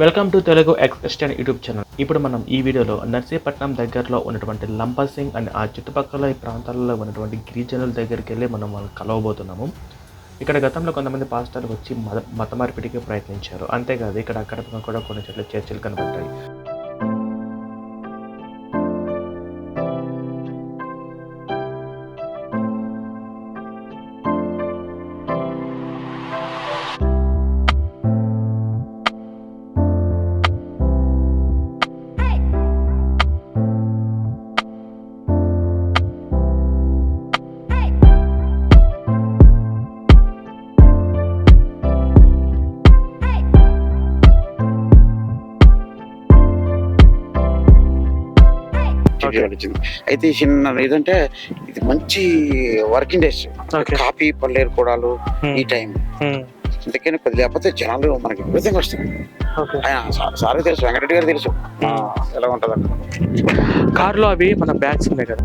Welcome to Telugu excursion YouTube channel ఇప్పుడు మనం ఈ వీడియోలో నర్సీపట్నం దగ్గరలో ఉన్నటువంటి లంపసింగ్ అండ్ ఆ చుట్టుపక్కల ఈ ప్రాంతాలలో ఉన్నటువంటి గిరిజనుల దగ్గరికి వెళ్ళి మనం వాళ్ళు కలవబోతున్నాము. ఇక్కడ గతంలో కొంతమంది పాస్టర్లు వచ్చి మత మత మార్పిడికి ప్రయత్నించారు. అంతేకాదు ఇక్కడ అక్కడ కూడా కొన్ని చోట్ల చర్చలు కనబడ్డాయి. వచ్చింది అయితే చిన్న ఏదంటే ఇది మంచి వర్కింగ్ డేస్. కాఫీ పల్లేరు కూడాలు ఈ టైం Hmm. అందుకని కొద్ది లేకపోతే జనాలు మనకి విపరీతంగా వస్తుంది ఆయన సార్ తెలుసు వెంకటరెడ్డి గారు తెలుసు. ఆ, ఎలా ఉంటుంది కార్లో అవి మన బ్యాగ్స్ ఉన్నాయి కదా.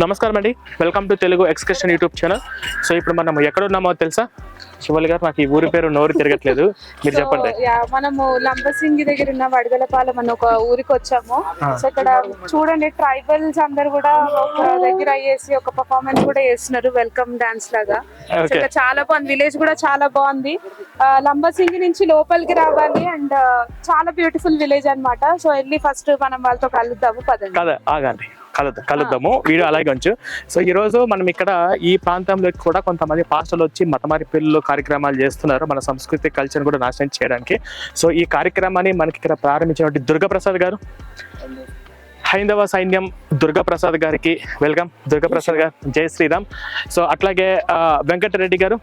నమస్కారం అండి. Welcome to Telugu excursion YouTube channel so ఇప్పుడు మనం ఎక్కడ ఉన్నామో తెలుసా? శివల్ గారు నాకు ఈ ఊరి పేరు నోరు తిరగట్లేదు. మీరు చెప్పండి. మనము లంబసింగి దగ్గర ఉన్న వడగలపాలెం అని ఒక ఊరికి వచ్చాము. సో ఇక్కడ చూడండి ట్రైబల్స్ అందరు కూడా ఒక దగ్గర అయ్యేసి ఒక పర్ఫార్మెన్స్ కూడా చేస్తున్నారు వెల్కమ్ డాన్స్ లాగా. చాలా బాగుంది. విలేజ్ కూడా చాలా బాగుంది. లంబసింగి నుంచి లోపలికి రావాలి అండ్ చాలా బ్యూటిఫుల్ విలేజ్ అన్నమాట. సో వెళ్ళి ఫస్ట్ మనం వాళ్ళతో కలుద్దాము పదండి. ఆగండి. కలుద్దాం కలుద్దాము. వీడియో అలాగే ఉంచు. సో ఈ రోజు మనం ఇక్కడ ఈ ప్రాంతంలో కూడా కొంతమంది పాస్టర్లు వచ్చి మతమారి పిల్లలు కార్యక్రమాలు చేస్తున్నారు. మన సంస్కృతి కల్చర్ కూడా నాశనం చేయడానికి. సో ఈ కార్యక్రమాన్ని మనకి ఇక్కడ ప్రారంభించినటువంటి దుర్గాప్రసాద్ గారు. హైందవ సైన్యం దుర్గాప్రసాద్ గారికి వెల్కమ్. దుర్గాప్రసాద్ గారు జై శ్రీరామ్. సో అట్లాగే వెంకటరెడ్డి గారు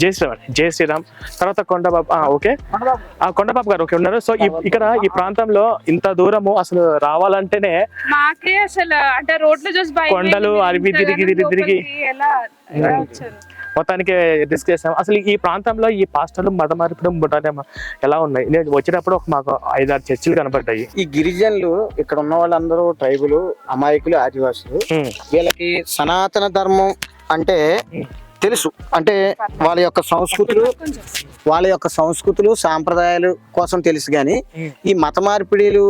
జై శ్రీరామ్ జై శ్రీరామ్. తర్వాత కొండబాబు ఓకే. ఆ కొండబాబు గారు ఓకే ఉన్నారు. సో ఇక్కడ ఈ ప్రాంతంలో ఇంత దూరము అసలు రావాలంటేనే మాకే అసలు అంటే రోడ్లు చూసి కొండలు, ఇంత తిరిగి, తిరిగి, తిరిగి. మొత్తానికి డిస్కస్ చేసాం. అసలు ఈ ప్రాంతంలో ఈ పాస్టర్లు మత మార్పిడం బుటానే ఎలా ఉన్నాయి? నేను వచ్చినప్పుడు ఒక మాకు ఐదారు చర్చిలు కనపడ్డాయి ఈ గిరిజనులు ఇక్కడ ఉన్న వాళ్ళందరూ ట్రైబులు అమాయకులు ఆదివాసులు. వీళ్ళకి సనాతన ధర్మం అంటే తెలుసు. అంటే వాళ్ళ యొక్క సంస్కృతులు వాళ్ళ యొక్క సంస్కృతులు సాంప్రదాయాలు కోసం తెలుసు కానీ. ఈ మత మార్పిడిలు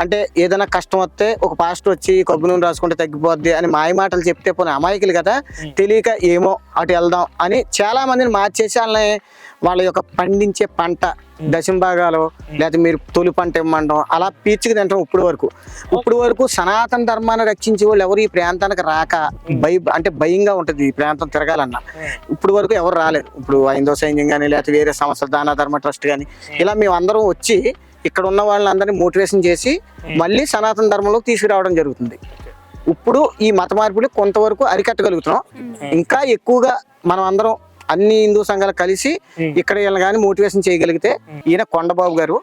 అంటే ఏదైనా కష్టం వస్తే ఒక పాస్టర్ వచ్చి కొబ్బరి నూనె రాసుకుంటే తగ్గిపోద్ది అని మాయ మాటలు చెప్తే పోనీ అమాయకులు కదా. తెలియక ఏమో అటు వెళ్దాం అని చాలా మందిని మార్చేసి వాళ్ళని వాళ్ళ యొక్క పండించే పంట దశమ భాగాలు లేకపోతే మీరు తొలి పంట ఇమ్మండం అలా పీల్చుకు తింటాం ఇప్పుడు వరకు. ఇప్పుడు వరకు సనాతన ధర్మాన్ని రక్షించే వాళ్ళు ఎవరు ఈ ప్రాంతానికి రాక భయ అంటే భయంగా ఉంటుంది ఈ ప్రాంతం తిరగాలన్నా. ఇప్పుడు వరకు ఎవరు రాలేదు. ఇప్పుడు ఐదో సైన్యం కానీ లేకపోతే వేరే సంస్థ దాన ధర్మ ట్రస్ట్ కానీ ఇలా మేము అందరం వచ్చి ఇక్కడ ఉన్న వాళ్ళందరినీ మోటివేషన్ చేసి మళ్ళీ సనాతన ధర్మంలోకి తీసుకురావడం జరుగుతుంది. ఇప్పుడు ఈ మత మార్పిడి కొంతవరకు అరికట్టగలుగుతున్నాం. ఇంకా ఎక్కువగా మనం అందరం అన్ని హిందూ సంఘాలు కలిసి ఇక్కడ వీళ్ళని కానీ మోటివేషన్ చేయగలిగితే ఈయన కొండబాబు గారు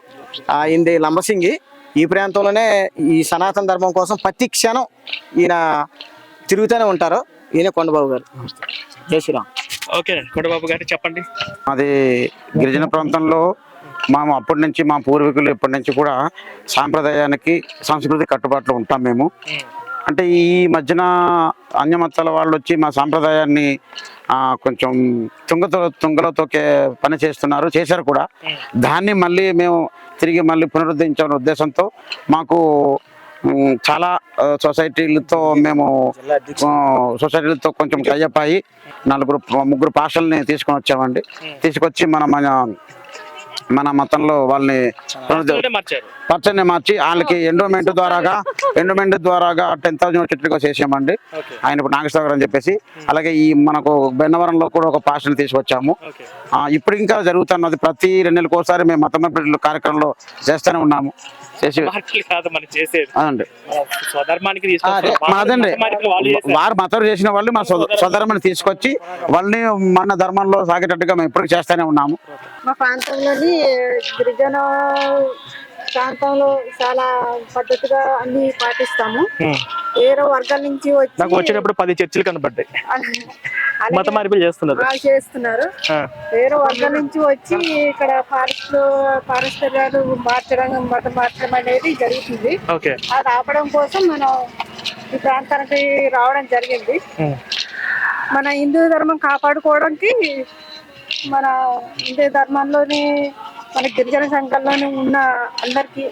ఈయనది లంబసింగి ఈ ప్రాంతంలోనే ఈ సనాతన ధర్మం కోసం ప్రతి క్షణం ఈయన తిరుగుతూనే ఉంటారు. ఈయన కొండబాబు గారు. జై శ్రీరామ్. ఓకే కొండబాబు గారు చెప్పండి. అది గిరిజన ప్రాంతంలో మేము అప్పటి నుంచి మా పూర్వీకులు ఇప్పటి నుంచి కూడా సాంప్రదాయానికి సంస్కృతి కట్టుబాట్లు ఉంటాం మేము. అంటే ఈ మధ్యన అన్యమతాల వాళ్ళు వచ్చి మా సాంప్రదాయాన్ని కొంచెం తుంగతో తుంగలో తోకే పని చేస్తున్నారు చేశారు కూడా. దాన్ని మళ్ళీ మేము తిరిగి మళ్ళీ పునరుద్ధరించాలనే ఉద్దేశంతో మాకు చాలా సొసైటీలతో మేము సొసైటీలతో కొంచెం టైఅప్ అయ్యి నలుగురు ముగ్గురు పాషల్ని తీసుకొని వచ్చామండి. తీసుకొచ్చి మన మన మన మతంలో వాళ్ళని పచ్చని మార్చి వాళ్ళకి ఎండోమెంట్ ద్వారాగా ఎండోమెంట్ ద్వారాగా టెన్ థౌసండ్ వచ్చేట్టుగా చేసామండి ఆయన ఇప్పుడు నాగేశ్వర అని చెప్పేసి అలాగే ఈ మనకు బెన్నవరంలో కూడా ఒక పాస్టర్ని తీసుకొచ్చాము. ఇప్పుడు ఇంకా జరుగుతున్నది ప్రతి రెండు నెలలకు ఒకసారి మేము మతం కార్యక్రమంలో చేస్తూనే ఉన్నాము. మార్పులు కాదు మనం చేసేది స్వధర్మానికి. మాదండి. వారు మతం చేసిన వాళ్ళు మా సోదరమని తీసుకొచ్చి వాళ్ళని మన ధర్మంలో సాగేటట్టుగా మేము ఇప్పుడు చేస్తూనే ఉన్నాము మా ప్రాంతంలోని గిరిజన ప్రాంతంలో చాలా పద్ధతిగా అన్ని పాటిస్తాము. వేరే వర్గాల నుంచి వచ్చి నాకు వచ్చేటప్పుడు పది చర్చిలు కనపడ్డాయి. అలాగే మత మార్పులు చేస్తున్నారు. చేస్తున్నారు. వేరే వర్గాల నుంచి వచ్చి ఇక్కడ ఫారెస్ట్ పారస్తర్యాలు మార్చడం మతం మార్చడం అనేది జరుగుతుంది. అది ఆపడం కోసం మనం ఈ ప్రాంతానికి రావడం జరిగింది. మన హిందూ ధర్మం కాపాడుకోవడానికి మన హిందూ ధర్మంలోని మన గిరిజన సంఘంలోని ఉన్న అందరికీ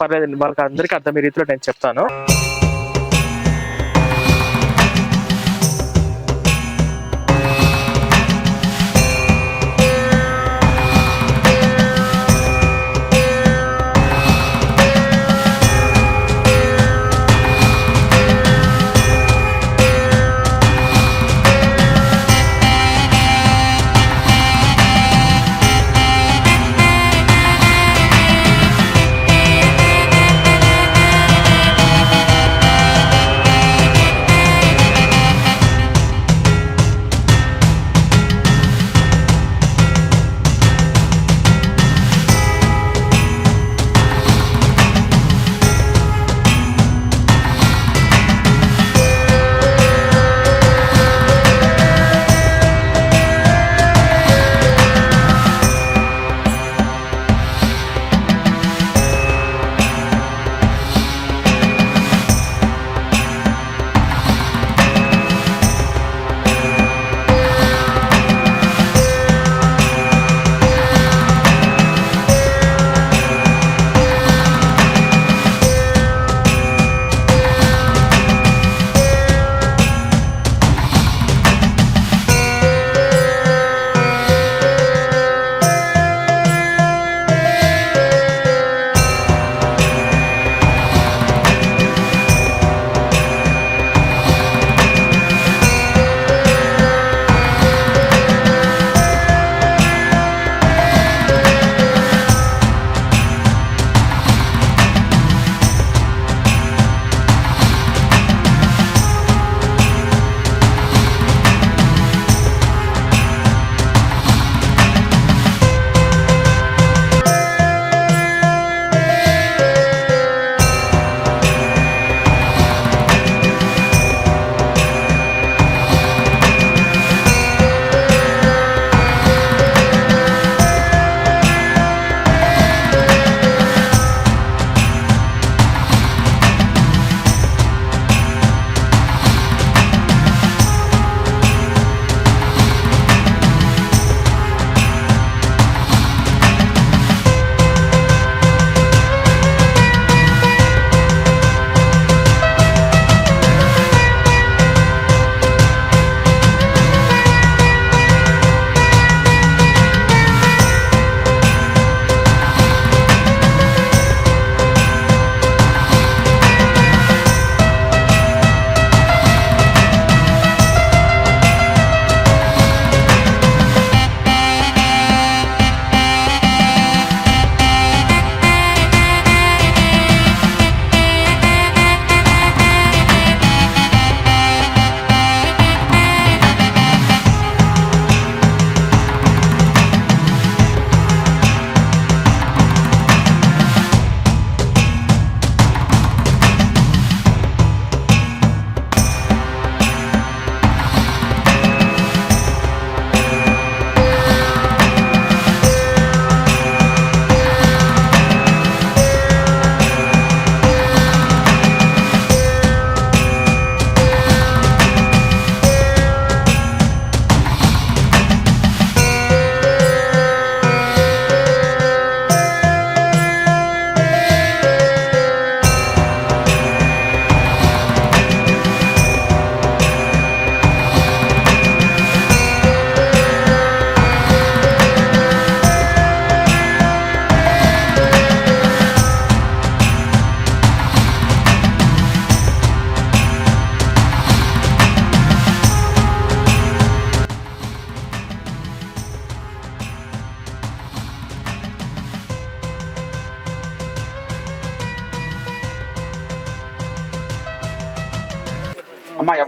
పర్లేదండి వాళ్ళకి అందరికీ అర్థమయ్యే రీతిలో నేను చెప్తాను.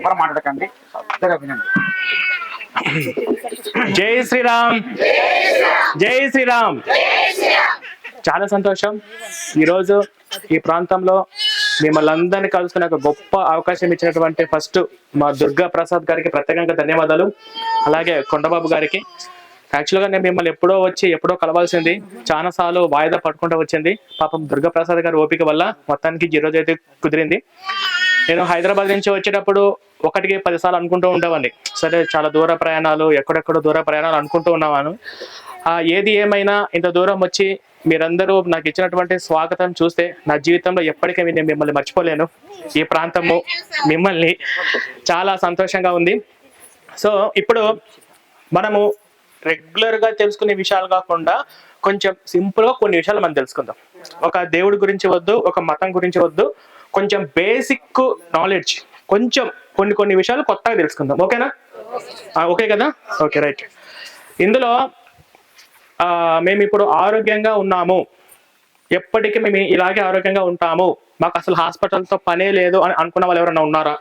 ఎవ్వరు మాట్లాడకండి. శ్రద్ధగా వినండి. జై శ్రీరామ్. జై శ్రీరామ్. చాలా సంతోషం. ఈరోజు ఈ ప్రాంతంలో మిమ్మల్ని అందరినీ కలుసుకునే ఒక గొప్ప అవకాశం ఇచ్చినటువంటి ఫస్ట్ మా దుర్గా ప్రసాద్ గారికి ప్రత్యేకంగా ధన్యవాదాలు. అలాగే కొండబాబు గారికి. యాక్చువల్గా నేను మిమ్మల్ని ఎప్పుడో వచ్చి ఎప్పుడో కలవాల్సింది చాలా సార్లు వాయిదా పట్టుకుంటూ వచ్చింది. పాపం దుర్గా ప్రసాద్ గారి ఓపిక వల్ల మొత్తానికి ఈరోజు అయితే కుదిరింది. నేను హైదరాబాద్ నుంచి వచ్చేటప్పుడు ఒకటికి పదిసార్లు అనుకుంటూ ఉండేవాడిని. సరే చాలా దూర ప్రయాణాలు ఎక్కడెక్కడ దూర ప్రయాణాలు అనుకుంటూ ఉన్నాను ఆ ఏది ఏమైనా ఇంత దూరం వచ్చి మీరందరూ నాకు ఇచ్చినటువంటి స్వాగతం చూస్తే నా జీవితంలో ఎప్పటికీ నేను మిమ్మల్ని మర్చిపోలేను. ఈ ప్రాంతము మిమ్మల్ని చాలా సంతోషంగా ఉంది. సో ఇప్పుడు మనము రెగ్యులర్గా తెలుసుకునే విషయాలు కాకుండా కొంచెం సింపుల్గా కొన్ని విషయాలు మనం తెలుసుకుందాం. ఒక దేవుడి గురించి వద్దు ఒక మతం గురించి వద్దు కొంచెం బేసిక్ నాలెడ్జ్ కొంచెం కొన్ని కొన్ని విషయాలు కొత్తగా తెలుసుకుందాం. ఓకేనా? ఓకే కదా? Okay right. ఇందులో మేము ఇప్పుడు ఆరోగ్యంగా ఉన్నాము. ఎప్పటికీ మేము ఇలాగే ఆరోగ్యంగా ఉంటాము. మాకు అసలు హాస్పిటల్తో పనే లేదు అని అనుకున్న వాళ్ళు ఎవరైనా ఉన్నారా?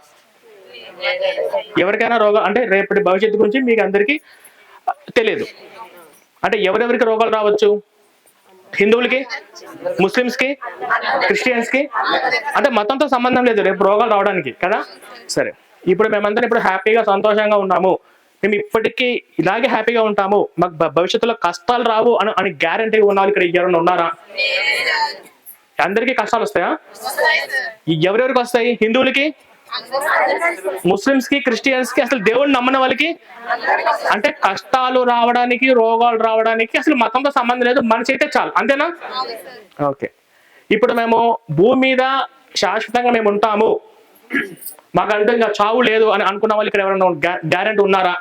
ఎవరికైనా రోగం అంటే రేపటి భవిష్యత్తు గురించి మీకు అందరికీ తెలియదు. అంటే ఎవరెవరికి రోగాలు రావచ్చు? హిందువులకి ముస్లిమ్స్కి క్రిస్టియన్స్కి అంటే మతంతో సంబంధం లేదు రేపు రోగాలు రావడానికి కదా? సరే. ఇప్పుడు మేమందరం ఇప్పుడు హ్యాపీగా సంతోషంగా ఉన్నాము. మేము ఇప్పటికీ ఇలాగే హ్యాపీగా ఉంటాము. మాకు భవిష్యత్తులో కష్టాలు రావు అని అని గ్యారంటీ ఉన్న ఇక్కడ ఎవరైనా ఉన్నారా? అందరికీ కష్టాలు వస్తాయా? ఎవరెవరికి వస్తాయి? హిందువులకి? ముస్లిమ్స్కి క్రిస్టియన్స్కి అసలు దేవుడిని నమ్మిన వాళ్ళకి? అంటే కష్టాలు రావడానికి రోగాలు రావడానికి అసలు మతంతో సంబంధం లేదు. మనిషి అయితే చాలు. అంతేనా? ఓకే. ఇప్పుడు మేము భూమి మీద శాశ్వతంగా మేము ఉంటాము. మాకంటే ఇంకా చావు లేదు అని అనుకున్న వాళ్ళు ఇక్కడ ఎవరైనా గ్యారెంటీ ఉన్నారా?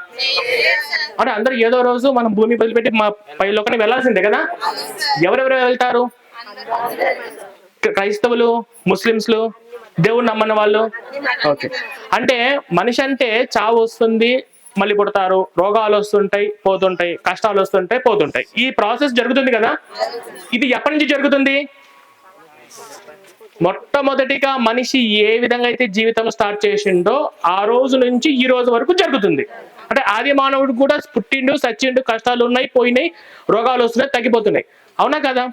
అంటే అందరూ ఏదో రోజు మనం భూమి వదిలిపెట్టి మా పై లోకానికి వెళ్ళాల్సిందే కదా? ఎవరెవరు వెళ్తారు? క్రైస్తవులు ముస్లింస్లు దేవుడు నమ్మని వాళ్ళు? ఓకే. అంటే మనిషి అంటే చావు వస్తుంది మళ్ళీ పుడతారు రోగాలు వస్తుంటాయి పోతుంటాయి కష్టాలు వస్తుంటాయి పోతుంటాయి. ఈ ప్రాసెస్ జరుగుతుంది కదా? ఇది ఎప్పటి నుంచి జరుగుతుంది? మొట్టమొదటిగా మనిషి ఏ విధంగా అయితే జీవితం స్టార్ట్ చేసిండో ఆ రోజు నుంచి ఈ రోజు వరకు జరుగుతుంది. అంటే ఆది మానవుడు కూడా పుట్టిండు సచ్చిండు కష్టాలు ఉన్నాయి పోయినాయి రోగాలు వస్తున్నాయి తగ్గిపోతున్నాయి. అవునా కదా?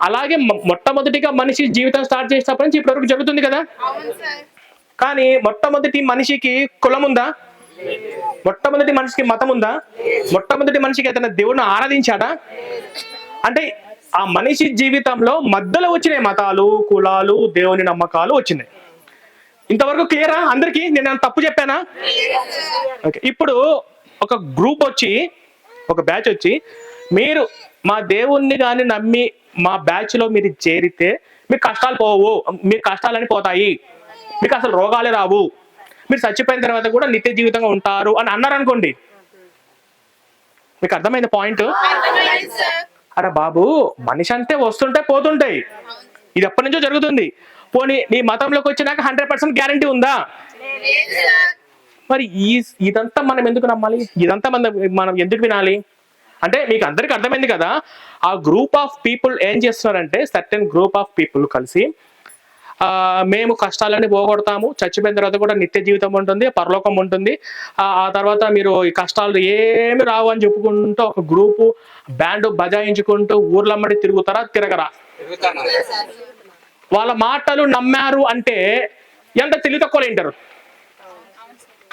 అలాగే మొట్టమొదటిగా మనిషి జీవితం స్టార్ట్ చేసినప్పటి నుంచి ఇప్పటి వరకు జరుగుతుంది కదా? కానీ మొట్టమొదటి మనిషికి కులం ఉందా? మొట్టమొదటి మనిషికి మతం ఉందా? మొట్టమొదటి మనిషికి అతను దేవుడిని ఆరాధించాడా? అంటే ఆ మనిషి జీవితంలో మధ్యలో వచ్చినాయి మతాలు కులాలు దేవుని నమ్మకాలు వచ్చినాయి. ఇంతవరకు క్లియరా అందరికి? నేను తప్పు చెప్పానా? ఓకే ఇప్పుడు ఒక గ్రూప్ వచ్చి ఒక బ్యాచ్ వచ్చి మీరు మా దేవుణ్ణి కానీ నమ్మి మా బ్యాచ్లో మీరు చేరితే మీకు కష్టాలు పోవు మీ కష్టాలని పోతాయి. మీకు అసలు రోగాలే రావు. మీరు చచ్చిపోయిన తర్వాత కూడా నిత్య జీవితంగా ఉంటారు అని అన్నారు అనుకోండి మీకు అర్థమైంది పాయింట్? అరే బాబు మనిషి అంటే వస్తుంటాయి పోతుంటాయి. ఇది ఎప్పటి నుంచో జరుగుతుంది. పోనీ నీ మతంలోకి వచ్చినాక హండ్రెడ్ పర్సెంట్ గ్యారంటీ ఉందా? మరి ఈ ఇదంతా మనం ఎందుకు నమ్మాలి? ఇదంతా మనం మనం ఎందుకు వినాలి? అంటే మీకు అందరికి అర్థమైంది కదా ఆ గ్రూప్ ఆఫ్ పీపుల్ ఏం చేస్తున్నారంటే సర్టెన్ గ్రూప్ ఆఫ్ పీపుల్ కలిసి ఆ మేము కష్టాలన్నీ పోగొడతాము చచ్చిపోయిన తర్వాత కూడా నిత్య జీవితం ఉంటుంది పరలోకం ఉంటుంది. ఆ ఆ తర్వాత మీరు ఈ కష్టాలు ఏమి రావు అని చెప్పుకుంటూ ఒక గ్రూపు బ్యాండ్ బజాయించుకుంటూ ఊర్లమ్మడి తిరుగుతారా తిరగరా? వాళ్ళ మాటలు నమ్మారు అంటే ఎంత తెలివి తక్కువ వింటారు?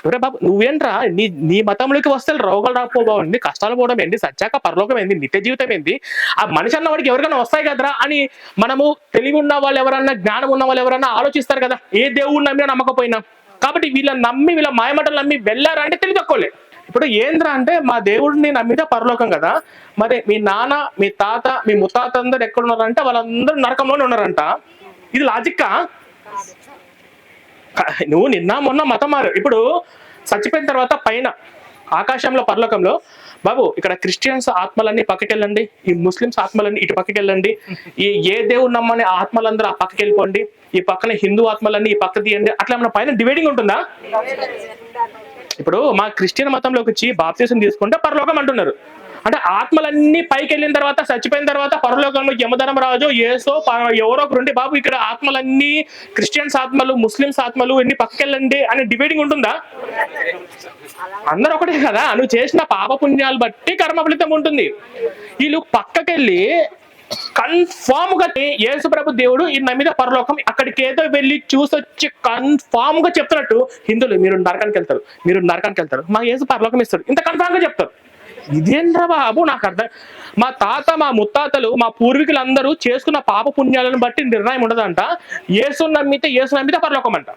ఒరే బాబు నువ్వేంట్రా? నీ నీ మతంలోకి వస్తే రోగాలు రాకపోవడం కష్టాలు పోవడం ఏంటి సచ్చాక పరలోకం ఏంది? నిత్య జీవితం ఏంది? ఆ మనిషి అన్న వాడికి ఎవరికైనా వస్తాయి కదరా అని మనము తెలివి ఉన్న వాళ్ళు ఎవరన్నా జ్ఞానం ఉన్న వాళ్ళు ఎవరన్నా ఆలోచిస్తారు కదా? ఏ దేవుడు నమ్మినా నమ్మకపోయినా. కాబట్టి వీళ్ళని నమ్మి వీళ్ళ మాయమటలు నమ్మి వెళ్ళారా అంటే తెలివి తక్కువలే. ఇప్పుడు ఏంద్రా అంటే మా దేవుడిని నమ్మితే పరలోకం కదా? మరి మీ నాన్న మీ తాత మీ ముత్తాత అందరు ఎక్కడ ఉన్నారంటే వాళ్ళందరూ నరకంలోనే ఉన్నారంట. ఇది లాజిక్కా నువ్వు నిన్న మొన్న మతం మారు. ఇప్పుడు చచ్చిపోయిన తర్వాత పైన ఆకాశంలో పరలోకంలో బాబు ఇక్కడ క్రిస్టియన్స్ ఆత్మలన్నీ పక్కకెళ్ళండి ఈ ముస్లిమ్స్ ఆత్మలన్నీ ఇటు పక్కకెళ్ళండి ఈ ఏ దేవుడు నమ్మని ఆత్మలందరూ ఆ పక్కకి వెళ్ళిపోండి ఈ పక్కన హిందూ ఆత్మలన్నీ ఈ పక్క తీయండి అట్లా మన పైన డివైడింగ్ ఉంటుందా? ఇప్పుడు మా క్రిస్టియన్ మతంలోకి వచ్చి బాప్తీసం తీసుకుంటే పరలోకం అంటున్నారు. అంటే ఆత్మలన్నీ పైకి వెళ్ళిన తర్వాత చచ్చిపోయిన తర్వాత పరలోకంలో యమధనం రాజు ఏసో ప- ఎవరో ఒకరుండి బాబు ఇక్కడ ఆత్మలన్నీ క్రిస్టియన్స్ ఆత్మలు ముస్లిమ్స్ ఆత్మలు ఎన్ని పక్కకెళ్ళండి అని డిబేటింగ్ ఉంటుందా? అందరూ ఒకటే కదా నువ్వు చేసిన పాప పుణ్యాలు బట్టి కర్మ ఫలితం ఉంటుంది. వీళ్ళు పక్కకెళ్ళి కన్ఫామ్గా యేసుప్రభు దేవుడు ఈ నమ్మిన పరలోకం అక్కడికి ఏదో వెళ్ళి చూసొచ్చి కన్ఫామ్గా చెప్తున్నట్టు హిందువులు మీరు నరకానికి వెళ్తారు మీరు నరకానికి వెళ్తారు మా యేసు పరలోకం ఇస్తారు ఇంత కన్ఫామ్గా చెప్తారు. ఇదేంద్రా బాబు నాకు అర్థం మా తాత మా ముత్తాతలు మా పూర్వీకులందరూ చేసుకున్న పాప పుణ్యాలను బట్టి నిర్ణయం ఉండదంట. ఏసు నమ్మితే ఏసు నమ్మితే పరలోకం అంట.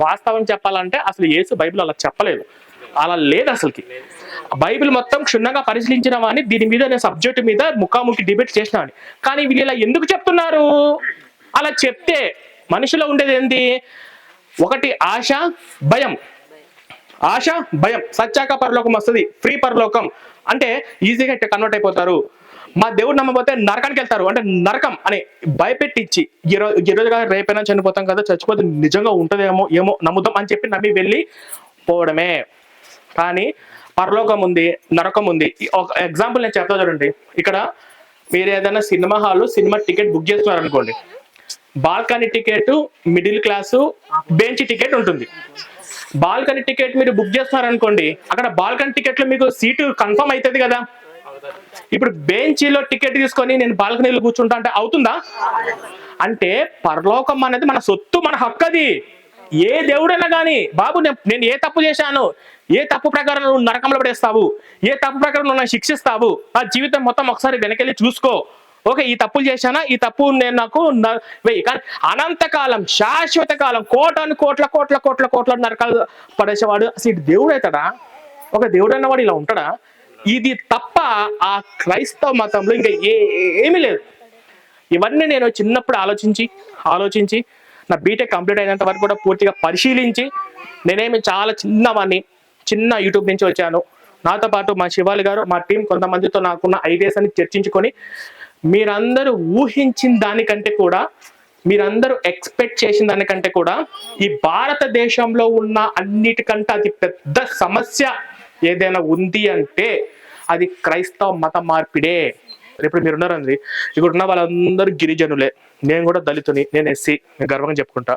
వాస్తవం చెప్పాలంటే అసలు ఏసు బైబిల్ అలా చెప్పలేదు. అలా లేదు అసలుకి. బైబిల్ మొత్తం క్షుణ్ణంగా పరిశీలించిన వాడిని దీని మీద నేను సబ్జెక్ట్ మీద ముఖాముఖి డిబేట్ చేసిన కానీ వీళ్ళు ఇలా ఎందుకు చెప్తున్నారు? అలా చెప్తే మనిషిలో ఉండేది ఏంటి ఒకటి ఆశ భయం. ఆశ భయం. సచ్చాక పరలోకం వస్తుంది. ఫ్రీ పరలోకం. అంటే ఈజీగా కన్వర్ట్ అయిపోతారు. మా దేవుడు నమ్మపోతే నరకానికి వెళ్తారు. అంటే నరకం అని భయపెట్టించి ఈ రోజు ఈ రేపైనా చనిపోతాం కదా చచ్చిపోతే నిజంగా ఉంటుందేమో ఏమో నమ్ముదాం అని చెప్పి నమ్మి వెళ్ళి పోవడమే. కానీ పరలోకం ఉంది నరకం ఉంది. ఒక ఎగ్జాంపుల్ నేను చెప్తా చూడండి. ఇక్కడ మీరు ఏదైనా cinema hall cinema ticket book చేస్తున్నారు అనుకోండి balcony ticket middle class bench ticket ఉంటుంది. బాల్కనీ టికెట్ మీరు బుక్ చేస్తున్నారనుకోండి అక్కడ బాల్కనీ టికెట్లో మీకు సీటు కన్ఫర్మ్ అవుతుంది కదా? ఇప్పుడు బెంచీలో టికెట్ తీసుకొని నేను బాల్కనీలో కూర్చుంటా అంటే అవుతుందా? అంటే పరలోకం అనేది మన సొత్తు మన హక్కు అది ఏ దేవుడైనా కానీ బాబు నేను నేను ఏ తప్పు చేశాను? ఏ తప్పు ప్రకారం నువ్వు నరకంలో పడేస్తావు? ఏ తప్పు ప్రకారం నువ్వు నన్ను శిక్షిస్తావు? ఆ జీవితం మొత్తం ఒకసారి వెనకెళ్ళి చూసుకో. ఓకే ఈ తప్పులు చేశానా? ఈ తప్పు నేను నాకు వెయ్యి. కానీ అనంతకాలం శాశ్వత కాలం కోటాను కోట్ల కోట్ల కోట్ల కోట్ల నరకాలు పడేసేవాడు. అసలు ఇటు దేవుడు అవుతాడా? ఒక దేవుడు అన్నవాడు ఇలా ఉంటాడా? ఇది తప్ప ఆ క్రైస్తవ మతంలో ఇంకా ఏమీ లేదు. ఇవన్నీ నేను చిన్నప్పుడు ఆలోచించి ఆలోచించి నా బీటెక్ కంప్లీట్ అయినంత వరకు కూడా పూర్తిగా పరిశీలించి నేనేమి చాలా చిన్నవాడిని చిన్న యూట్యూబ్ నుంచి వచ్చాను. నాతో పాటు మా శివాలి గారు మా టీం కొంతమందితో నాకున్న ఐడియాస్ అని చర్చించుకొని మీరందరూ ఊహించిన దానికంటే కూడా మీరందరూ ఎక్స్పెక్ట్ చేసిన దానికంటే కూడా ఈ భారతదేశంలో ఉన్న అన్నిటికంటే అతి పెద్ద సమస్య ఏదైనా ఉంది అంటే అది క్రైస్తవ మత మార్పిడే. ఇప్పుడు మీరు ఉన్నారండి ఇక్కడ ఉన్న వాళ్ళందరూ గిరిజనులే. నేను కూడా దళితుని నేను ఎస్సీ నేను గర్వంగా చెప్పుకుంటా.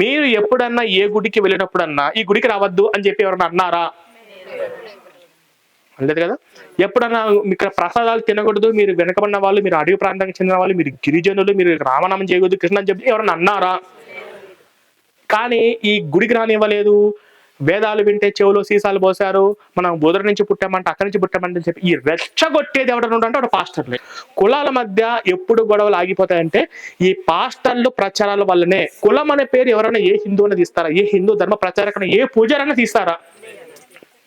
మీరు ఎప్పుడన్నా ఏ గుడికి వెళ్ళినప్పుడన్నా ఈ గుడికి రావద్దు అని చెప్పి ఎవరన్నా అన్నారా? లేదు కదా? ఎప్పుడన్నా ఇక్కడ ప్రసాదాలు తినకూడదు మీరు వెనకబడిన వాళ్ళు మీరు అడవి ప్రాంతానికి చెందిన వాళ్ళు మీరు గిరిజనులు మీరు రామనామం చేయకూడదు కృష్ణ అని చెప్పి ఎవరన్నా అన్నారా? కానీ ఈ గుడికి రానివ్వలేదు. వేదాలు వింటే చెవులో సీసాలు పోసారు మనం బుధర నుంచి పుట్టామంటే అక్కడి నుంచి పుట్టామంటే అని చెప్పి ఈ రెచ్చగొట్టేది ఎవడన్నా అంటే ఒక పాస్టర్లే. కులాల మధ్య ఎప్పుడు గొడవలు ఆగిపోతాయంటే ఈ పాస్టర్లు ప్రచారాల వల్లనే. కులం అనే పేరు ఎవరైనా ఏ హిందువుని తీస్తారా? ఏ హిందూ ధర్మ ప్రచారకన ఏ పూజారైనా తీస్తారా?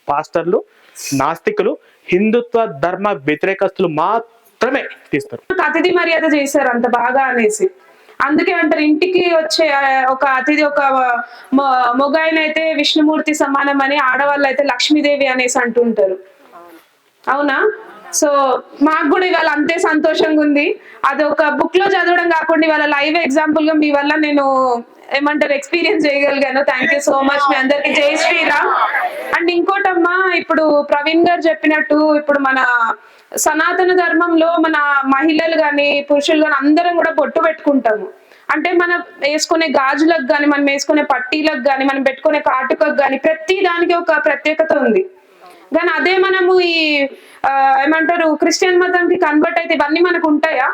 పాస్టర్లు నాస్తికులు హిందుత్వ ధర్మ వ్యతిరేకస్తులు మాత్రమే తీస్తారు. అతిథి మర్యాద చేశారు అంత బాగా అనేసి. అందుకే అంటారు ఇంటికి వచ్చే ఒక అతిథి ఒక మొ- మొగాయన అయితే విష్ణుమూర్తి సమానం అని ఆడవాళ్ళు అయితే లక్ష్మీదేవి అనేసి అంటుంటారు. అవునా? సో మాకు కూడా ఇవాళ అంతే సంతోషంగా ఉంది అది ఒక బుక్లో చదవడం కాకుండా ఇవాళ లైవ్ ఎగ్జాంపుల్గా మీ వల్ల నేను ఏమంటారు? ఎక్స్పీరియన్స్ చేయగలిగాను. థ్యాంక్ యూ సో మచ్ మీ అందరికి. జై శ్రీరామ్. అండ్ ఇంకోటమ్మా ఇప్పుడు ప్రవీణ్ గారు చెప్పినట్టు ఇప్పుడు మన సనాతన ధర్మంలో మన మహిళలు గాని పురుషులు గాని అందరం కూడా బొట్టు పెట్టుకుంటాము. అంటే మనం వేసుకునే గాజులకు గాని మనం వేసుకునే పట్టీలకు గాని మనం పెట్టుకునే కాటుకకు గాని ప్రతి దానికి ఒక ప్రత్యేకత ఉంది. కానీ అదే మనము ఈ ఏమంటారు క్రిస్టియన్ మతంకి కన్వర్ట్ అయితే ఇవన్నీ మనకు ఉంటాయా?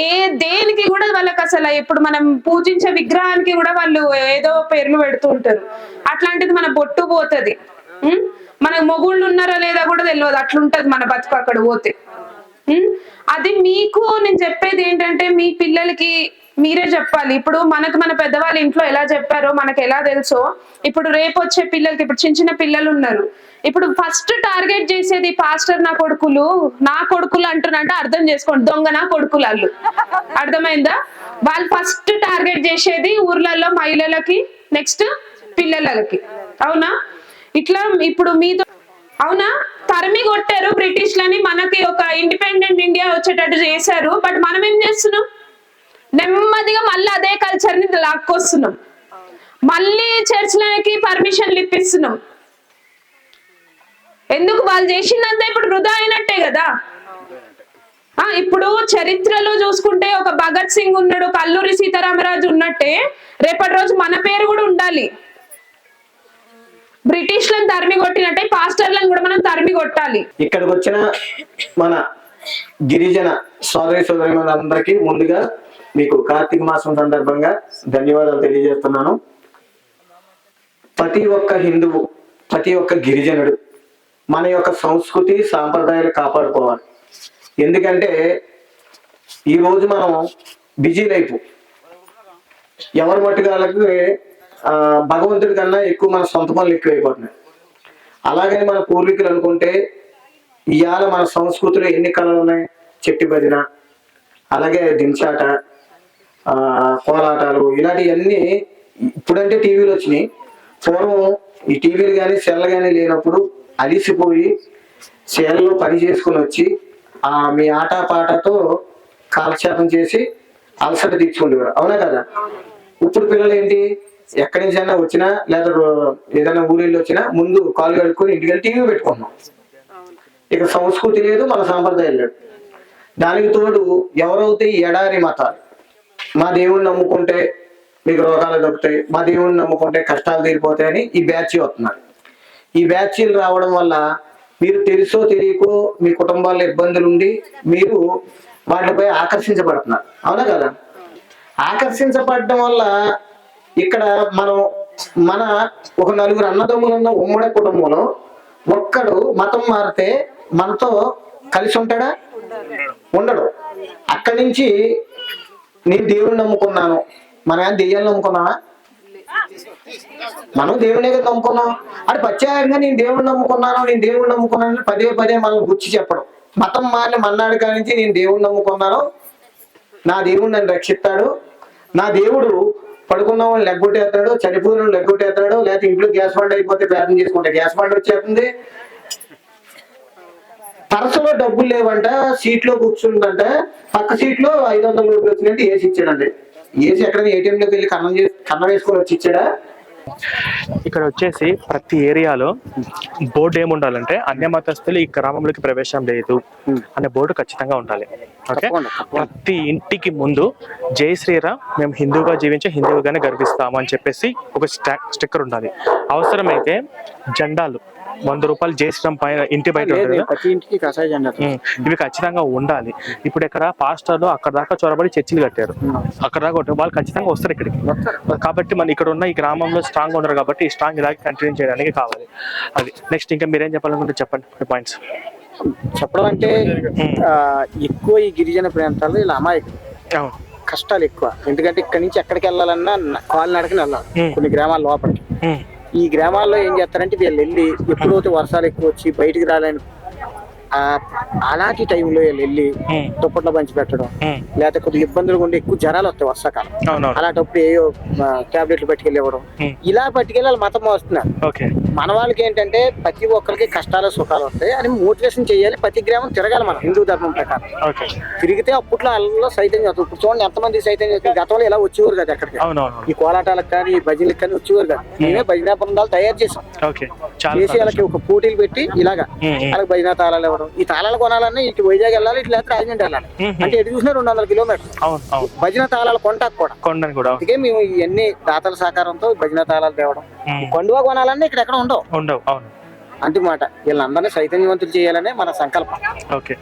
ఏ దేనికి కూడా వాళ్ళకి అసలు ఇప్పుడు మనం పూజించే విగ్రహానికి కూడా వాళ్ళు ఏదో పేర్లు పెడుతూ ఉంటారు. అట్లాంటిది మన బొట్టు పోతుంది. మనకు మొగుళ్ళు ఉన్నారా లేదా కూడా తెలియదు అట్లుంటది మన బతుకు అక్కడ పోతే. అది మీకు నేను చెప్పేది ఏంటంటే మీ పిల్లలకి మీరే చెప్పాలి. ఇప్పుడు మనకు మన పెద్దవాళ్ళు ఇంట్లో ఎలా చెప్పారో మనకు ఎలా తెలుసో ఇప్పుడు రేపు వచ్చే పిల్లలకి ఇప్పుడు చిన్న చిన్న పిల్లలు ఉన్నారు. ఇప్పుడు ఫస్ట్ టార్గెట్ చేసేది పాస్టర్ నా కొడుకులు నా కొడుకులు అంటున్నంటే అర్థం చేసుకోండి దొంగ నా కొడుకులు వాళ్ళు. అర్థమైందా? వాళ్ళు ఫస్ట్ టార్గెట్ చేసేది ఊర్లలో మహిళలకి నెక్స్ట్ పిల్లలకి. అవునా? ఇట్లా ఇప్పుడు మీతో అవునా? తరిమి కొట్టారు బ్రిటిష్లని మనకి ఒక ఇండిపెండెంట్ ఇండియా వచ్చేటట్టు చేశారు బట్ మనం ఏం చేస్తున్నాం? నెమ్మదిగా మళ్ళీ అదే కల్చర్ని లాక్కొస్తున్నాం. మళ్ళీ చర్చ్లకి పర్మిషన్లు ఇప్పిస్తున్నాం ఎందుకు వాళ్ళు చేసిందంతా ఇప్పుడు వృధా అయినట్టే కదా? ఆ ఇప్పుడు చరిత్రలో చూసుకుంటే ఒక భగత్ సింగ్ ఉన్నాడు ఒక అల్లూరి సీతారామరాజు ఉన్నట్టే రేపటి రోజు మన పేరు కూడా ఉండాలి. బ్రిటిష్లను తరిమి కొట్టినట్టే పాస్టర్లను కూడా మనం తరిమి కొట్టాలి. ఇక్కడికి వచ్చిన మన గిరిజన సోదరి సోదరి ముందుగా మీకు కార్తీక మాసం సందర్భంగా ధన్యవాదాలు తెలియజేస్తున్నాను. ప్రతి ఒక్క హిందువు ప్రతి ఒక్క గిరిజనుడు మన యొక్క సంస్కృతి సాంప్రదాయాలు కాపాడుకోవాలి. ఎందుకంటే ఈరోజు మనం బిజీ లైఫ్. ఎవరి మట్టుగాళ్ళకి భగవంతుడి కన్నా ఎక్కువ మన సొంత పనులు ఎక్కువైపోతున్నాయి. అలాగని మన పూర్వీకులు అనుకుంటే ఇవాళ మన సంస్కృతిలో ఎన్ని కళలు ఉన్నాయి? చెట్టి భజన అలాగే దించాట కోలాటాలు ఇలాంటివన్నీ ఇప్పుడంటే టీవీలు వచ్చినాయి. పూర్వం ఈ టీవీలు కానీ సెల్ కానీ లేనప్పుడు అలిసిపోయి చేలలో పని చేసుకుని వచ్చి ఆ మీ ఆట పాటతో కాలక్షేపం చేసి అలసట తీర్చుకుంటేవారు అవునా కదా? ఇప్పుడు పిల్లలు ఏంటి ఎక్కడి నుంచి అయినా వచ్చినా లేదా ఏదైనా ఊరిలో వచ్చినా ముందు కాలు కడుక్కొని ఇంటికి వెళ్ళి టీవీ పెట్టుకుంటున్నాం. ఇక సంస్కృతి లేదు మన సాంప్రదాయం లేదు. దానికి తోడు ఎవరైతే ఎడారి మతాలు మా దేవుణ్ణి నమ్ముకుంటే మీకు రోగాలు దొరుకుతాయి మా దేవుణ్ణి నమ్ముకుంటే కష్టాలు తీరిపోతాయని ఈ బ్యాచ్ వస్తున్నారు. ఈ బ్యాచీలు రావడం వల్ల మీరు తెలుసో తెలియకో మీ కుటుంబాల్లో ఇబ్బందులు ఉండి మీరు వాటిపై ఆకర్షించబడుతున్నారు. అవునా కదా? ఆకర్షించబడడం వల్ల ఇక్కడ మనం మన ఒక నలుగురు అన్నదమ్ములు ఉన్న ఉమ్మడి కుటుంబంలో ఒక్కడు మతం మారితే మనతో కలిసి ఉంటాడా? ఉండడు. అక్కడి నుంచి నేను దేవుడిని నమ్ముకున్నాను. మనం ఏం దెయ్యాన్ని నమ్ముకున్నావా? మనం దేవుడే కదా నమ్ముకున్నాం. అంటే ప్రత్యేకంగా నేను దేవుడిని నమ్ముకున్నాను నేను దేవుడిని నమ్ముకున్నాను పదే పదే మనం గుర్చి చెప్పడం. మతం మారిన మన్నాడు కాడి నుంచి నేను దేవుడిని నమ్ముకున్నాను. నా దేవుడు నన్ను రక్షిస్తాడు. నా దేవుడు పడుకున్న వాళ్ళు లెగ్గొట్టేస్తాడు చనిపోయిన వాళ్ళు లెగ్గొట్టేస్తాడు లేకపోతే ఇంట్లో గ్యాస్ బండ్ అయిపోతే ప్రార్థన చేసుకుంటే గ్యాస్ బండ్ వచ్చేస్తుంది. పర్సులో డబ్బులు లేవంట సీట్లో కూర్చుందంట పక్క సీట్లో ఐదు వందల రూపాయలు వచ్చినట్టు వేసి ఇచ్చాడండి. ఏసి ఎక్కడ ఏటీఎం లోకి వెళ్ళి కన్నం చేసి కన్నం వేసుకొని వచ్చి ఇచ్చాడా? ఇక్కడ వచ్చేసి ప్రతి ఏరియాలో బోర్డు ఏముండాలంటే అన్య మతస్థులు ఈ గ్రామంలోకి ప్రవేశం లేదు. అనే బోర్డు ఖచ్చితంగా ఉండాలి. ఓకే. ప్రతి ఇంటికి ముందు జై శ్రీరామ్ మేము హిందూగా జీవించే హిందువుగానే గర్విస్తాము అని చెప్పేసి ఒక స్టా- స్టిక్కర్ ఉండాలి. అవసరమైతే జెండాలు వంద రూపాయలు శ్రీరామ్ పైన ఇంటి బయట ప్రతి ఇంటికి కషాయ జెండా ఉమ్, ఇవి ఖచ్చితంగా ఉండాలి. ఇప్పుడు ఇక్కడ పాస్టర్లు అక్కడ దాకా చొరబడి చర్చిలు కట్టారు. అక్కడ దాకా. వాళ్ళు ఖచ్చితంగా వస్తారు ఇక్కడికి. కాబట్టి మన ఇక్కడ ఉన్న ఈ గ్రామంలో స్ట్రాంగ్ ఉన్నారు కాబట్టి ఈ స్ట్రాంగ్ ఇలాగే కంటిన్యూ చేయడానికి కావాలి. అది నెక్స్ట్ ఇంకా మీరేం చెప్పాలనుకుంటే చెప్పండి పాయింట్స్ చెప్పడం అంటే ఎక్కువ ఈ గిరిజన ప్రాంతాల్లో ఇలా అమాయకులు. కష్టాలు ఎక్కువ. ఎందుకంటే ఇక్కడి నుంచి ఎక్కడికి వెళ్ళాలన్నా న- కాలు నడకని వెళ్ళాలి. కొన్ని గ్రామాల లోపలికి. ఈ గ్రామాల్లో ఏం చేస్తారంటే వీళ్ళు వెళ్ళి ఎప్పుడైతే వర్షాలు ఎక్కువ వచ్చి బయటికి రాలేని ఆ అలాంటి టైంలో వీళ్ళు వెళ్ళి దుప్పట్లో పంచి పెట్టడం లేకపోతే కొద్దిగా ఇబ్బందులు ఉండి ఎక్కువ జ్వరాలు వస్తాయి వర్షాకాలం. అలాంటప్పుడు ఏయో టాబ్లెట్లు పట్టుకెళ్ళి ఇవ్వడం. ఇలా పట్టుకెళ్ళి వాళ్ళు మతం మోస్తున్నారు ఓకే. మన వాళ్ళకి ఏంటంటే ప్రతి ఒక్కరికి కష్టాలు సుఖాలు వస్తాయి అని మోటివేషన్ చేయాలి. ప్రతి గ్రామం తిరగాలి మన. హిందూ ధర్మం ప్రకారం. తిరిగితే అప్పట్లో వాళ్ళలో సైతం చదువు ఇప్పుడు చూడండి ఎంతమంది సైతం గతంలో ఇలా వచ్చేవారు కదా ఎక్కడికి. ఈ కోలాటాలకు కానీ ఈ భజనలకు కానీ వచ్చేవారు కదా. మేమే భజనా బృందాలు తయారు చేసాం చేసి వాళ్ళకి ఒక పోటీలు పెట్టి ఇలాగా. వాళ్ళకి భజనా తాళాలు ఇవ్వడం ఈ తాళాలు కొనాలన్నా ఇటు వైజాగ్ వెళ్ళాలి ఇటు లేకపోతే రాజమండ్రి వెళ్ళాలి. అంటే ఎటు చూసినా రెండు వందల కిలోమీటర్లు. అవును అవును. భజన తాళాలు కొంటాకు కూడా. కొండని కూడా అందుకే మేము ఇవన్నీ దాతల సహకారంతో భజన తాళాలు తేవడం. కొండువా కొనాలన్నా ఇక్కడ ఎక్కడ ఉండవు. ఉండవు అవును. అంతే మాట వీళ్ళందరినీ చైతన్యవంతులు చేయాలనే మన సంకల్పం. ఓకే.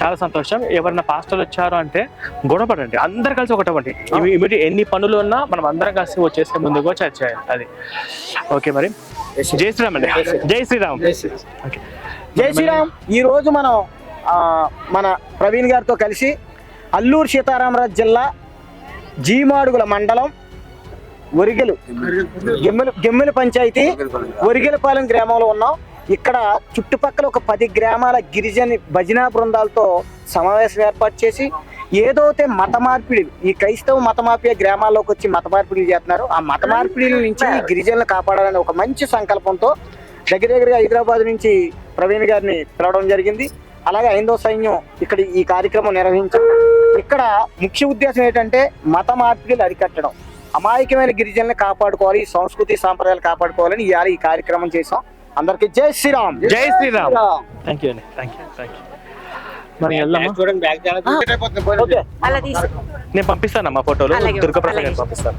చాలా సంతోషం. ఎవరైనా పాస్టర్లు వచ్చారు అంటే గొడవపడండి అందరు కలిసి ఒకటవండి ఇవి ఎన్ని పనులు ఉన్నా మనం అందరం కలిసి వచ్చేస్తే ముందుకు చర్చ అది. ఓకే మరి. జై శ్రీరామ్ అండి. జై శ్రీరామ్. ఓకే. జై శ్రీరామ్. ఈ రోజు మనం మన ప్రవీణ్ గారితో కలిసి అల్లూరు సీతారామరాజు జిల్లా జీమాడుగుల మండలం ఒరిగెలు గెమ్మెలు గెమ్మెలు పంచాయతీ ఒరిగెలపాలెం గ్రామంలో ఉన్నాం. ఇక్కడ చుట్టుపక్కల ఒక పది గ్రామాల గిరిజన భజనా బృందాలతో సమావేశం ఏర్పాటు చేసి ఏదైతే మత మార్పిడిలు ఈ క్రైస్తవ మత మాఫియా గ్రామాల్లోకి వచ్చి మత మార్పిడిలు చేస్తున్నారు. ఆ మత మార్పిడిల నుంచి గిరిజనులు కాపాడాలనే ఒక మంచి సంకల్పంతో దగ్గర దగ్గరగా హైదరాబాద్ నుంచి ప్రవీణ్ గారిని పిలవడం జరిగింది. అలాగే ఐందో సైన్యం ఇక్కడ ఈ కార్యక్రమం నిర్వహించారు ఇక్కడ ముఖ్య ఉద్దేశం ఏంటంటే మత మార్పిడిలు అరికట్టడం. అమాయకమైన గిరిజనులను కాపాడుకోవాలి ఈ సంస్కృతి సాంప్రదాయాలు కాపాడుకోవాలని ఇవాళ ఈ కార్యక్రమం చేసాం అందరికీ జై శ్రీరామ్. జై శ్రీరామ్. థ్యాంక్ యూ అండి థ్యాంక్ యూ థ్యాంక్ యూ మరి ఓకే. అలా తీసి నేను పంపిస్తానమ్మా ఫోటోలు. దుర్గాప్రసాద్ గారు పంపిస్తాను.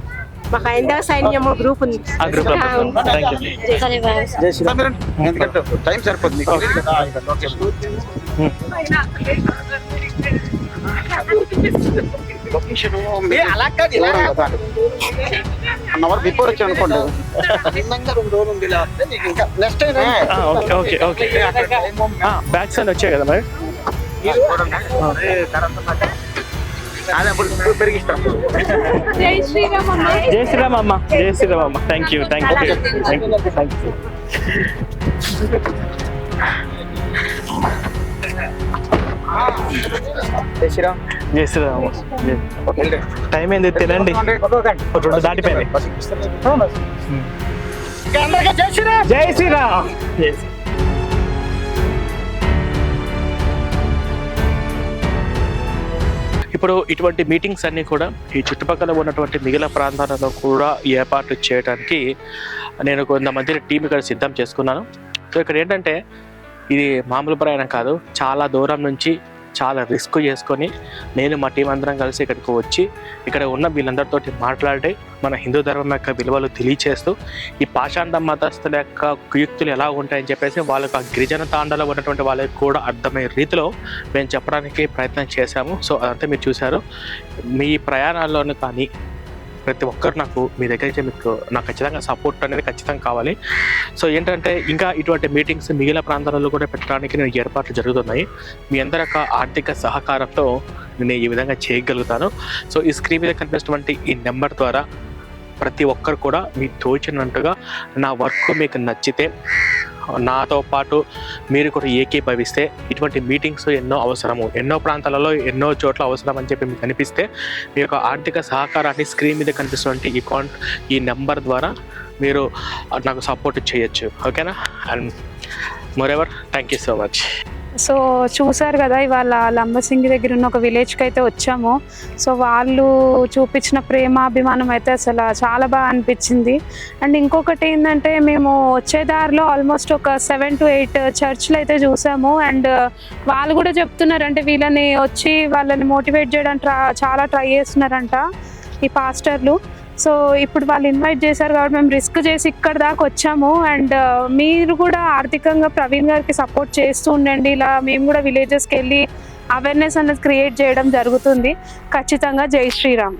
మాకు హైందవ సైన్యము గ్రూప్ ఉంది ఆ గ్రూప్లో థ్యాంక్ యూ జై శ్రీరామ్ ఎందుకంటే టైం సరిపోతుంది మీకు. అలా కాదు ఇలా వన్ అవర్ బిఫోర్ వచ్చి అనుకోండి అందంగా రెండు రోజులు ఉంది నీకు ఇంకా నెక్స్ట్ ఆ, okay okay okay back side వచ్చాయి కదా మరి జై శ్రీరామ్ అమ్మ. జై శ్రీరామ్ అమ్మ. జై శ్రీరామ్ అమ్మ. Thank you thank you thank you thank you Shriram. జై శ్రీరామ్. టైం ఏంది? తినండి. ఒక రెండు దాటిపోయింది. జై శ్రీరామ్. జై శ్రీరామ్. ఇప్పుడు ఇటువంటి మీటింగ్స్ అన్ని కూడా ఈ చుట్టుపక్కల ఉన్నటువంటి మిగిలిన ప్రాంతాలలో కూడా ఏర్పాటు చేయడానికి నేను కొంతమంది టీం ఇక్కడ సిద్ధం చేసుకున్నాను. సో ఇక్కడ ఏంటంటే ఇది మామూలు ప్రయాణం కాదు. చాలా దూరం నుంచి చాలా రిస్క్ చేసుకొని నేను మా టీం అందరం కలిసి ఇక్కడికి వచ్చి ఇక్కడ ఉన్న వీళ్ళందరితోటి మాట్లాడి మన హిందూ ధర్మం యొక్క విలువలు తెలియచేస్తూ ఈ పాషాండ మతస్థుల యొక్క కుయుక్తులు ఎలా ఉంటాయని చెప్పేసి వాళ్ళకు ఆ గిరిజన తాండలో ఉన్నటువంటి వాళ్ళకి కూడా అర్థమయ్యే రీతిలో మేము చెప్పడానికి ప్రయత్నం చేశాము. సో అదంతా మీరు చూశారు. మీ ప్రయాణాల్లోనూ కానీ ప్రతి ఒక్కరు నాకు మీ దగ్గర నుంచి మీకు నాకు ఖచ్చితంగా సపోర్ట్ అనేది ఖచ్చితంగా కావాలి. సో ఏంటంటే ఇంకా ఇటువంటి మీటింగ్స్ మిగిలిన ప్రాంతాలలో కూడా పెట్టడానికి నేను ఏర్పాట్లు జరుగుతున్నాయి. మీ అందరి యొక్క ఆర్థిక సహకారంతో నేను ఈ విధంగా చేయగలుగుతాను. సో ఈ స్క్రీన్ మీద కనిపిస్తున్నటువంటి ఈ నెంబర్ ద్వారా ప్రతి ఒక్కరు కూడా మీకు తోచినట్టుగా నా వర్క్ మీకు నచ్చితే నాతో పాటు మీరు కూడా ఏకీభవిస్తే ఇటువంటి మీటింగ్స్ ఎన్నో అవసరము ఎన్నో ప్రాంతాలలో ఎన్నో చోట్ల అవసరం అని చెప్పి మీకు అనిపిస్తే మీ యొక్క ఆర్థిక సహకారాన్ని స్క్రీన్ మీద కనిపిస్తున్నటువంటి ఈ కాంట్ ఈ నెంబర్ ద్వారా మీరు నాకు సపోర్ట్ చేయొచ్చు. ఓకేనా? And moreover thank you so much. So చూసారు కదా ఇవాళ లంబసింగి దగ్గర ఉన్న ఒక విలేజ్కి అయితే వచ్చాము. సో వాళ్ళు చూపించిన ప్రేమ అభిమానం అయితే అసలు చాలా బాగా అనిపించింది. అండ్ ఇంకొకటి ఏంటంటే మేము వచ్చే దారిలో ఆల్మోస్ట్ ఒక సెవెన్ టు ఎయిట్ చర్చ్లు అయితే చూసాము. అండ్ వాళ్ళు కూడా చెప్తున్నారు అంటే వీళ్ళని వచ్చి వాళ్ళని మోటివేట్ చేయడానికి ట్రా- చాలా ట్రై చేస్తున్నారంట ఈ పాస్టర్లు సో ఇప్పుడు వాళ్ళు ఇన్వైట్ చేశారు కాబట్టి మేము రిస్క్ చేసి ఇక్కడ దాకా వచ్చాము. అండ్ uh, మీరు కూడా ఆర్థికంగా ప్రవీణ్ గారికి సపోర్ట్ చేస్తూ ఉండండి. ఇలా మేము కూడా విలేజెస్కి వెళ్ళి అవేర్నెస్ అనేది క్రియేట్ చేయడం జరుగుతుంది. ఖచ్చితంగా జై శ్రీరామ్.